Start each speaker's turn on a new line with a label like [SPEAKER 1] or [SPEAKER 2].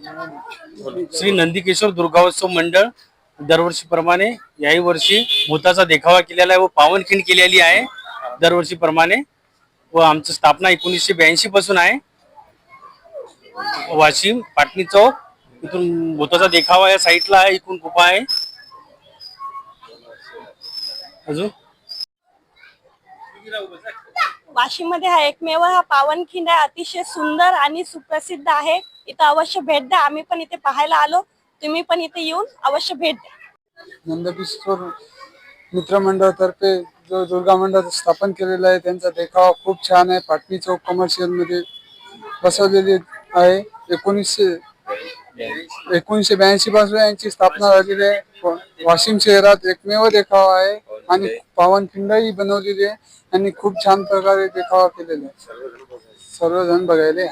[SPEAKER 1] श्री नंदिकेश्वर दुर्गावत्सव मंडळ दरवर्षीप्रमाणे याही वर्षी भूताचा देखावा केलेला आहे व पावनखिंड केलेली आहे दरवर्षीप्रमाणे व आमचं स्थापना एकोणीसशे ब्याऐंशी पासून आहे. वाशिम पाटणी चौक इथून भूताचा देखावा या साईडला आहे इथून गुफा आहे. अजून?
[SPEAKER 2] वाशिममध्ये हा एकमेव हा पावनखिंड आहे. अतिशय सुंदर आणि सुप्रसिद्ध आहे. इथं अवश्य भेट द्या. आम्ही पण इथे पाहायला आलो. तुम्ही पण इथे येऊन अवश्य भेट द्या.
[SPEAKER 3] नंदकिशोर मित्रमंडळातर्फे जो दुर्गा मंडळ स्थापन केलेला आहे त्यांचा देखावा खूप छान आहे. पाटणी चौक कमर्शियलमध्ये बसवलेली आहे. एकोणीसशे एकोणीसशे ब्याऐंशी पासून यांची स्थापना झालेली आहे. वाशिम शहरात एकमेव देखावा आहे. आणि पावनखिंडही बनवलेली आहे. आणि खूप छान प्रकारे देखावा केलेला आहे. सर्वजण बघायला.